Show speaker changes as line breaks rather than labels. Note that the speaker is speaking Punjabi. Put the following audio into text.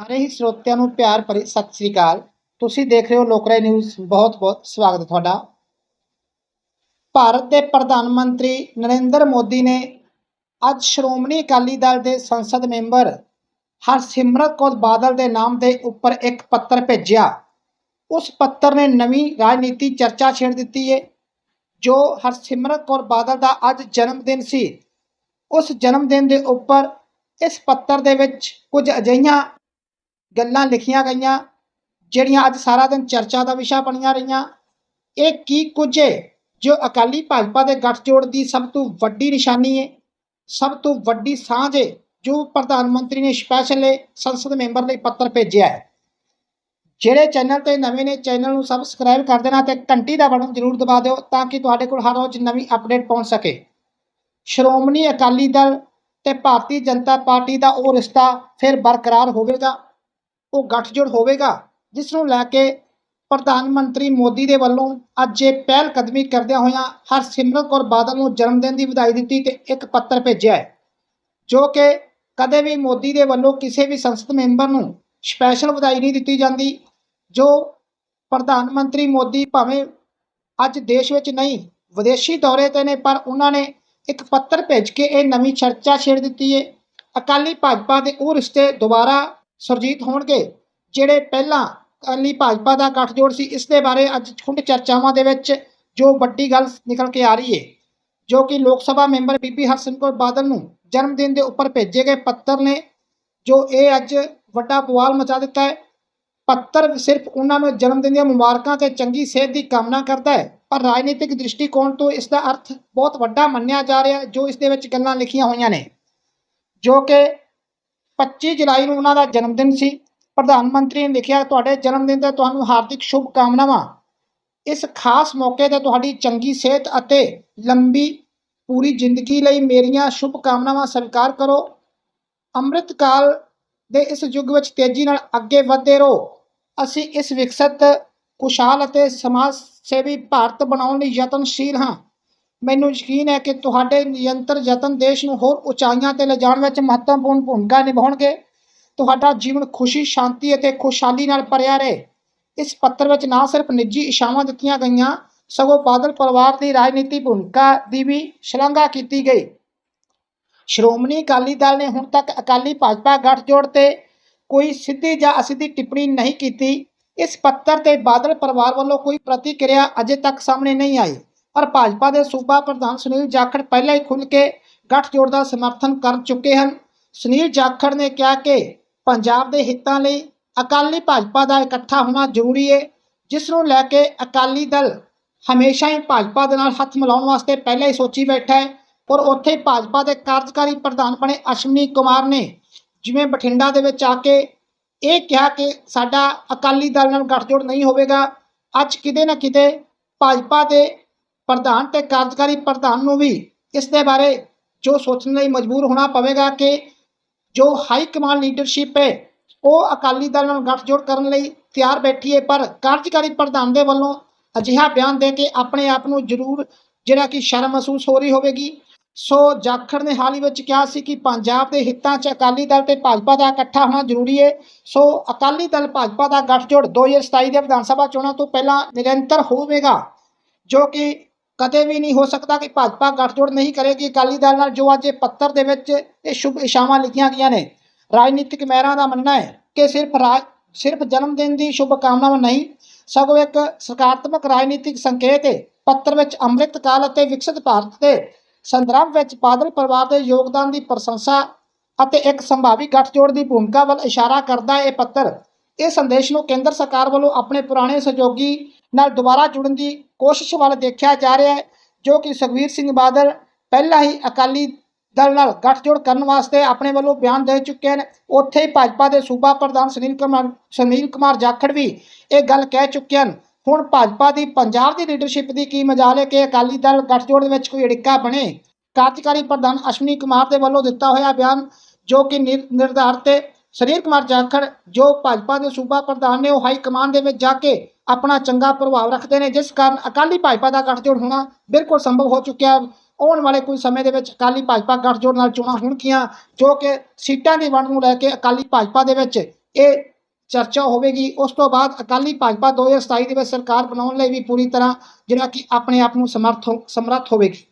ਸਾਰੇ ਹੀ ਸਰੋਤਿਆਂ ਨੂੰ ਪਿਆਰ ਭਰੀ ਸਤਿ ਸ੍ਰੀ ਅਕਾਲ। ਤੁਸੀਂ ਦੇਖ ਰਹੇ ਹੋ ਲੋਕਰਾਏ ਨਿਊਜ਼। ਬਹੁਤ ਬਹੁਤ ਸਵਾਗਤ ਹੈ ਤੁਹਾਡਾ। ਭਾਰਤ ਦੇ ਪ੍ਰਧਾਨ ਮੰਤਰੀ ਨਰਿੰਦਰ ਮੋਦੀ ਨੇ ਅੱਜ ਸ਼੍ਰੋਮਣੀ ਅਕਾਲੀ ਦਲ ਦੇ ਸੰਸਦ ਮੈਂਬਰ ਹਰਸਿਮਰਤ ਕੌਰ ਬਾਦਲ ਦੇ ਨਾਮ ਦੇ ਉੱਪਰ ਇੱਕ ਪੱਤਰ ਭੇਜਿਆ। ਉਸ ਪੱਤਰ ਨੇ ਨਵੀਂ ਰਾਜਨੀਤੀ ਚਰਚਾ ਛੇੜ ਦਿੱਤੀ ਹੈ ਜੋ ਹਰਸਿਮਰਤ ਕੌਰ ਬਾਦਲ ਦਾ ਅੱਜ ਜਨਮ ਦਿਨ ਸੀ। ਉਸ ਜਨਮ ਦਿਨ ਦੇ ਉੱਪਰ ਇਸ ਪੱਤਰ ਦੇ ਵਿੱਚ ਕੁਝ ਅਜਿਹੀਆਂ ਗੱਲਾਂ ਲਿਖੀਆਂ ਗਈਆਂ, ਜਿਹੜੀਆਂ ਅੱਜ ਸਾਰਾ ਦਿਨ ਚਰਚਾ ਦਾ ਵਿਸ਼ਾ ਬਣੀਆਂ ਰਹੀਆਂ। ਇਹ ਕੀ ਕੁਝ ਹੈ ਜੋ ਅਕਾਲੀ ਭਾਜਪਾ ਦੇ ਗੱਠਜੋੜ ਦੀ ਸਭ ਤੋਂ ਵੱਡੀ ਨਿਸ਼ਾਨੀ ਹੈ ਸਭ ਤੋਂ ਵੱਡੀ ਸਾਂਝ ਹੈ ਜੋ ਪ੍ਰਧਾਨ ਮੰਤਰੀ ਨੇ ਸਪੈਸ਼ਲ ਸੰਸਦ ਮੈਂਬਰ ਲਈ ਪੱਤਰ ਭੇਜਿਆ ਹੈ। ਜਿਹੜੇ ਚੈਨਲ ਤੇ ਨਵੇਂ ਨੇ, ਚੈਨਲ ਨੂੰ ਸਬਸਕ੍ਰਾਈਬ ਕਰ ਦੇਣਾ ਤੇ ਘੰਟੀ ਦਾ ਬਟਨ ਜ਼ਰੂਰ ਦਬਾ ਦਿਓ ਤਾਂ ਕਿ ਤੁਹਾਡੇ ਕੋਲ ਹਰ ਰੋਜ਼ ਨਵੀਂ ਅਪਡੇਟ ਪਹੁੰਚ ਸਕੇ। ਸ਼੍ਰੋਮਣੀ ਅਕਾਲੀ ਦਲ ਤੇ ਭਾਰਤੀ ਜਨਤਾ ਪਾਰਟੀ ਦਾ ਉਹ ਰਿਸ਼ਤਾ ਫਿਰ ਬਰਕਰਾਰ ਹੋਵੇਗਾ। ਉਹ ਗੱਠਜੋੜ ਹੋਵੇਗਾ, ਜਿਸ ਨੂੰ ਲੈ ਕੇ ਪ੍ਰਧਾਨ ਮੰਤਰੀ ਮੋਦੀ ਦੇ ਵੱਲੋਂ ਅੱਜ ਇਹ ਪਹਿਲ ਕਦਮੀ ਕਰਦਿਆਂ ਹੋਇਆਂ ਹਰਸਿਮਰਤ ਕੌਰ ਬਾਦਲ ਨੂੰ ਜਨਮ ਦਿਨ ਦੀ ਵਧਾਈ ਦਿੱਤੀ ਤੇ ਇੱਕ ਪੱਤਰ ਭੇਜਿਆ ਹੈ, ਜੋ ਕਿ ਕਦੇ ਵੀ ਮੋਦੀ ਦੇ ਵੱਲੋਂ ਕਿਸੇ ਵੀ ਸੰਸਦ ਮੈਂਬਰ ਨੂੰ ਸਪੈਸ਼ਲ ਵਧਾਈ ਨਹੀਂ ਦਿੱਤੀ ਜਾਂਦੀ, ਜੋ ਪ੍ਰਧਾਨ ਮੰਤਰੀ ਮੋਦੀ ਭਾਵੇਂ ਅੱਜ ਦੇਸ਼ ਵਿੱਚ ਨਹੀਂ, ਵਿਦੇਸ਼ੀ ਦੌਰੇ ਤੇ ਨੇ, ਪਰ ਉਹਨਾਂ ਨੇ ਇੱਕ ਪੱਤਰ ਭੇਜ ਕੇ ਇਹ ਨਵੀਂ ਚਰਚਾ ਛੇੜ ਦਿੱਤੀ ਹੈ। ਅਕਾਲੀ ਭਾਜਪਾ ਦੇ ਉਹ ਰਿਸ਼ਤੇ ਦੁਬਾਰਾ ਸੁਰਜੀਤ ਹੋਣਗੇ, ਜਿਹੜੇ ਪਹਿਲਾਂ ਅਕਾਲੀ ਭਾਜਪਾ ਦਾ ਗੱਠਜੋੜ ਸੀ, ਇਸ ਦੇ ਬਾਰੇ ਅੱਜ ਖੁੰਡ ਚਰਚਾਵਾਂ ਦੇ ਵਿੱਚ ਜੋ ਵੱਡੀ ਗੱਲ ਨਿਕਲ ਕੇ ਆ ਰਹੀ ਹੈ ਜੋ ਕਿ ਲੋਕ ਸਭਾ ਮੈਂਬਰ ਬੀਬੀ ਹਰਸਿਮਰਤ ਕੌਰ ਬਾਦਲ ਨੂੰ ਜਨਮ ਦਿਨ ਦੇ ਉੱਪਰ ਭੇਜੇ ਗਏ ਪੱਤਰ ਨੇ, ਜੋ ਇਹ ਅੱਜ ਵੱਡਾ ਬਵਾਲ ਮਚਾ ਦਿੱਤਾ ਹੈ। ਪੱਤਰ ਸਿਰਫ ਉਹਨਾਂ ਨੂੰ ਜਨਮ ਦਿਨ ਦੀਆਂ ਮੁਬਾਰਕਾਂ ਤੇ ਚੰਗੀ ਸਿਹਤ ਦੀ ਕਾਮਨਾ ਕਰਦਾ ਹੈ, ਪਰ ਰਾਜਨੀਤਿਕ ਦ੍ਰਿਸ਼ਟੀਕੋਣ ਤੋਂ ਇਸ ਦਾ ਅਰਥ ਬਹੁਤ ਵੱਡਾ ਮੰਨਿਆ ਜਾ ਰਿਹਾ, ਜੋ ਇਸ ਦੇ ਵਿੱਚ ਗੱਲਾਂ ਲਿਖੀਆਂ ਹੋਈਆਂ ਨੇ, ਜੋ ਕਿ 25 ਜੁਲਾਈ ਨੂੰ ਉਹਨਾਂ ਦਾ ਜਨਮ ਦਿਨ ਸੀ। ਪ੍ਰਧਾਨ ਮੰਤਰੀ ਨੇ ਲਿਖਿਆ, ਤੁਹਾਡੇ ਜਨਮ ਦਿਨ ਤੇ ਤੁਹਾਨੂੰ ਹਾਰਦਿਕ ਸ਼ੁਭ ਕਾਮਨਾਵਾਂ। ਇਸ ਖਾਸ ਮੌਕੇ ਤੇ ਤੁਹਾਡੀ ਚੰਗੀ ਸਿਹਤ ਅਤੇ ਲੰਬੀ ਪੂਰੀ ਜ਼ਿੰਦਗੀ ਲਈ ਮੇਰੀਆਂ ਸ਼ੁਭ ਕਾਮਨਾਵਾਂ ਸਵੀਕਾਰ ਕਰੋ। ਅੰਮ੍ਰਿਤ ਕਾਲ ਦੇ ਇਸ ਯੁੱਗ ਵਿੱਚ ਤੇਜ਼ੀ ਨਾਲ ਅੱਗੇ ਵਧਦੇ ਰਹੋ। ਅਸੀਂ ਇਸ ਵਿਕਸਿਤ, ਖੁਸ਼ਹਾਲ ਅਤੇ ਸਮਾਜ ਸੇਵੀ ਭਾਰਤ ਬਣਾਉਣ ਲਈ ਯਤਨਸ਼ੀਲ ਹਾਂ। ਮੈਨੂੰ ਯਕੀਨ ਹੈ ਕਿ ਤੁਹਾਡੇ ਨਿਯੰਤਰ ਯਤਨ ਦੇਸ਼ ਨੂੰ ਹੋਰ ਉਚਾਈਆਂ ਤੇ ਲਿਜਾਣ ਵਿੱਚ ਮਹੱਤਵਪੂਰਨ ਭੂਮਿਕਾ ਨਿਭਾਉਣਗੇ। ਤੁਹਾਡਾ ਜੀਵਨ ਖੁਸ਼ੀ, ਸ਼ਾਂਤੀ ਅਤੇ ਖੁਸ਼ਹਾਲੀ ਨਾਲ ਭਰਿਆ ਰਹੇ। ਇਸ ਪੱਤਰ ਵਿੱਚ ਨਾ ਸਿਰਫ ਨਿੱਜੀ ਇਸ਼ਾਵਾਂ ਦਿੱਤੀਆਂ ਗਈਆਂ, ਸਗੋਂ ਬਾਦਲ ਪਰਿਵਾਰ ਦੀ ਰਾਜਨੀਤੀ ਭੂਮਿਕਾ ਦੀ ਵੀ ਸ਼ਲਾਘਾ ਕੀਤੀ ਗਈ। ਸ਼੍ਰੋਮਣੀ ਅਕਾਲੀ ਦਲ ਨੇ ਹੁਣ ਤੱਕ ਅਕਾਲੀ ਭਾਜਪਾ ਗੱਠਜੋੜ ਤੇ ਕੋਈ ਸਿੱਧੀ ਜਾਂ ਅਸਿੱਧੀ ਟਿੱਪਣੀ ਨਹੀਂ ਕੀਤੀ। ਇਸ ਪੱਤਰ ਤੇ ਬਾਦਲ ਪਰਿਵਾਰ ਵੱਲੋਂ ਕੋਈ ਪ੍ਰਤੀਕਿਰਿਆ ਅਜੇ ਤੱਕ ਸਾਹਮਣੇ ਨਹੀਂ ਆਈ। ਪਰ ਭਾਜਪਾ ਦੇ ਸੂਬਾ ਪ੍ਰਧਾਨ ਸੁਨੀਲ ਜਾਖੜ ਪਹਿਲਾਂ ਹੀ ਖੁੱਲ੍ਹ ਕੇ ਗੱਠਜੋੜ ਦਾ ਸਮਰਥਨ ਕਰ ਚੁੱਕੇ ਹਨ। ਸੁਨੀਲ ਜਾਖੜ ਨੇ ਕਿਹਾ ਕਿ ਪੰਜਾਬ ਦੇ ਹਿੱਤਾਂ ਲਈ ਅਕਾਲੀ ਭਾਜਪਾ ਦਾ ਇਕੱਠਾ ਹੋਣਾ ਜ਼ਰੂਰੀ ਹੈ ਜਿਸ ਨੂੰ ਲੈ ਕੇ ਅਕਾਲੀ ਦਲ ਹਮੇਸ਼ਾ ਹੀ ਭਾਜਪਾ ਦੇ ਨਾਲ ਹੱਥ ਮਿਲਾਉਣ ਵਾਸਤੇ ਪਹਿਲਾਂ ਹੀ ਸੋਚੀ ਬੈਠਾ ਹੈ। ਔਰ ਉੱਥੇ ਭਾਜਪਾ ਦੇ ਕਾਰਜਕਾਰੀ ਪ੍ਰਧਾਨ ਬਣੇ ਅਸ਼ਵਨੀ ਕੁਮਾਰ ਨੇ ਜਿਵੇਂ ਬਠਿੰਡਾ ਦੇ ਵਿੱਚ ਆ ਕੇ ਇਹ ਕਿਹਾ ਕਿ ਸਾਡਾ ਅਕਾਲੀ ਦਲ ਨਾਲ ਗੱਠਜੋੜ ਨਹੀਂ ਹੋਵੇਗਾ, ਅੱਜ ਕਿਤੇ ਨਾ ਕਿਤੇ ਭਾਜਪਾ ਦੇ ਪ੍ਰਧਾਨ ਤੇ ਕਾਰਜਕਾਰੀ ਪ੍ਰਧਾਨ ਨੂੰ ਵੀ ਇਸ ਦੇ ਬਾਰੇ ਜੋ ਸੋਚਣ ਲਈ ਮਜਬੂਰ ਹੋਣਾ ਪਵੇਗਾ ਕਿ ਜੋ ਹਾਈ ਕਮਾਂਡ ਲੀਡਰਸ਼ਿਪ ਹੈ, ਉਹ ਅਕਾਲੀ ਦਲ ਨਾਲ ਗੱਠਜੋੜ ਕਰਨ ਲਈ ਤਿਆਰ ਬੈਠੀ ਹੈ। ਪਰ ਕਾਰਜਕਾਰੀ ਪ੍ਰਧਾਨ ਦੇ ਵੱਲੋਂ ਅਜਿਹਾ ਬਿਆਨ ਦੇ ਕੇ ਆਪਣੇ ਆਪ ਨੂੰ ਜ਼ਰੂਰ ਜਿਹੜਾ ਕਿ ਸ਼ਰਮ ਮਹਿਸੂਸ ਹੋ ਰਹੀ ਹੋਵੇਗੀ। ਸੋ ਜਾਖੜ ਨੇ ਹਾਲ ਹੀ ਵਿੱਚ ਕਿਹਾ ਸੀ ਕਿ ਪੰਜਾਬ ਦੇ ਹਿੱਤਾਂ 'ਚ ਅਕਾਲੀ ਦਲ ਤੇ ਭਾਜਪਾ ਦਾ ਇਕੱਠਾ ਹੋਣਾ ਜ਼ਰੂਰੀ ਹੈ। ਸੋ ਅਕਾਲੀ ਦਲ ਭਾਜਪਾ ਦਾ ਗੱਠਜੋੜ 2027 ਦੇ ਵਿਧਾਨ ਸਭਾ ਚੋਣਾਂ ਤੋਂ ਪਹਿਲਾਂ ਨਿਰੰਤਰ ਹੋਵੇਗਾ, ਜੋ ਕਿ ਕਦੇ ਵੀ ਨਹੀਂ ਹੋ ਸਕਦਾ ਕਿ ਭਾਜਪਾ ਗੱਠਜੋੜ ਨਹੀਂ ਕਰੇਗੀ। ਅਕਾਲੀ ਦਲ ਨਾਲ ਜੋ ਅੱਜ ਇਹ ਪੱਤਰ ਦੇ ਵਿੱਚ ਇਹ ਸ਼ੁਭ ਇਸ਼ਾਵਾਂ ਲਿਖੀਆਂ ਗਈਆਂ ਨੇ। ਰਾਜਨੀਤਿਕ ਮਹਿਰਾਂ ਦਾ ਮੰਨਣਾ ਹੈ ਕਿ ਸਿਰਫ ਰਾਜ ਸਿਰਫ ਜਨਮ ਦਿਨ ਦੀ ਸ਼ੁਭ ਕਾਮਨਾਵਾਂ ਨਹੀਂ, ਸਗੋਂ ਇੱਕ ਸਕਾਰਾਤਮਕ ਰਾਜਨੀਤਿਕ ਸੰਕੇਤ ਹੈ। ਪੱਤਰ ਵਿੱਚ ਅੰਮ੍ਰਿਤ ਕਾਲ ਅਤੇ ਵਿਕਸਿਤ ਭਾਰਤ ਦੇ ਸੰਦਰਭ ਵਿੱਚ ਬਾਦਲ ਪਰਿਵਾਰ ਦੇ ਯੋਗਦਾਨ ਦੀ ਪ੍ਰਸ਼ੰਸਾ ਅਤੇ ਇੱਕ ਸੰਭਾਵੀ ਗੱਠਜੋੜ ਦੀ ਭੂਮਿਕਾ ਵੱਲ ਇਸ਼ਾਰਾ ਕਰਦਾ ਹੈ ਇਹ ਪੱਤਰ। ਇਹ ਸੰਦੇਸ਼ ਨੂੰ ਕੇਂਦਰ ਸਰਕਾਰ ਵੱਲੋਂ ਆਪਣੇ ਪੁਰਾਣੇ ਸਹਿਯੋਗੀ ਨਾਲ ਦੁਬਾਰਾ ਜੁੜਨ ਦੀ ਕੋਸ਼ਿਸ਼ ਵੱਲ ਦੇਖਿਆ ਜਾ ਰਿਹਾ ਹੈ, ਜੋ ਕਿ ਸੁਖਬੀਰ ਸਿੰਘ ਬਾਦਲ ਪਹਿਲਾਂ ਹੀ ਅਕਾਲੀ ਦਲ ਨਾਲ ਗੱਠਜੋੜ ਕਰਨ ਵਾਸਤੇ ਆਪਣੇ ਵੱਲੋਂ ਬਿਆਨ ਦੇ ਚੁੱਕੇ ਹਨ। ਉੱਥੇ ਹੀ ਭਾਜਪਾ ਦੇ ਸੂਬਾ ਪ੍ਰਧਾਨ ਸੁਨੀਲ ਕੁਮਾਰ ਸੁਨੀਲ ਕੁਮਾਰ ਜਾਖੜ ਵੀ ਇਹ ਗੱਲ ਕਹਿ ਚੁੱਕੇ ਹਨ। ਹੁਣ ਭਾਜਪਾ ਦੀ ਪੰਜਾਬ ਦੀ ਲੀਡਰਸ਼ਿਪ ਦੀ ਕੀ ਮਜਾਲ ਹੈ ਕਿ ਅਕਾਲੀ ਦਲ ਗੱਠਜੋੜ ਦੇ ਵਿੱਚ ਕੋਈ ਅੜਿੱਕਾ ਬਣੇ? ਕਾਰਜਕਾਰੀ ਪ੍ਰਧਾਨ ਅਸ਼ਵਨੀ ਕੁਮਾਰ ਦੇ ਵੱਲੋਂ ਦਿੱਤਾ ਹੋਇਆ ਬਿਆਨ ਜੋ ਕਿ ਨਿਰ- ਨਿਰਧਾਰਤ ਸਰੀਰ ਕੁਮਾਰ ਜਾਖੜ, ਜੋ ਭਾਜਪਾ ਦੇ ਸੂਬਾ ਪ੍ਰਧਾਨ ਨੇ ਉਹ ਹਾਈ ਕਮਾਂਡ ਦੇ ਵਿੱਚ ਜਾ ਕੇ ਆਪਣਾ ਚੰਗਾ ਪ੍ਰਭਾਵ ਰੱਖਦੇ ਨੇ, ਜਿਸ ਕਾਰਨ ਅਕਾਲੀ ਭਾਜਪਾ ਦਾ ਗੱਠਜੋੜ ਹੋਣਾ ਬਿਲਕੁਲ ਸੰਭਵ ਹੋ ਚੁੱਕਿਆ। ਆਉਣ ਵਾਲੇ ਕੁਝ ਸਮੇਂ ਦੇ ਵਿੱਚ ਅਕਾਲੀ ਭਾਜਪਾ ਗੱਠਜੋੜ ਨਾਲ ਚੋਣਾਂ ਹੋਣਗੀਆਂ, ਜੋ ਕਿ ਸੀਟਾਂ ਦੀ ਵੰਡ ਨੂੰ ਲੈ ਕੇ ਅਕਾਲੀ ਭਾਜਪਾ ਦੇ ਵਿੱਚ ਇਹ ਚਰਚਾ ਹੋਵੇਗੀ। ਉਸ ਤੋਂ ਬਾਅਦ ਅਕਾਲੀ ਭਾਜਪਾ 2027 ਦੇ ਵਿੱਚ ਸਰਕਾਰ ਬਣਾਉਣ ਲਈ ਵੀ ਪੂਰੀ ਤਰ੍ਹਾਂ ਜਿਹੜਾ ਕਿ ਆਪਣੇ ਆਪ ਨੂੰ ਸਮਰਥ ਹੋ- ਸਮਰੱਥ ਹੋਵੇਗੀ।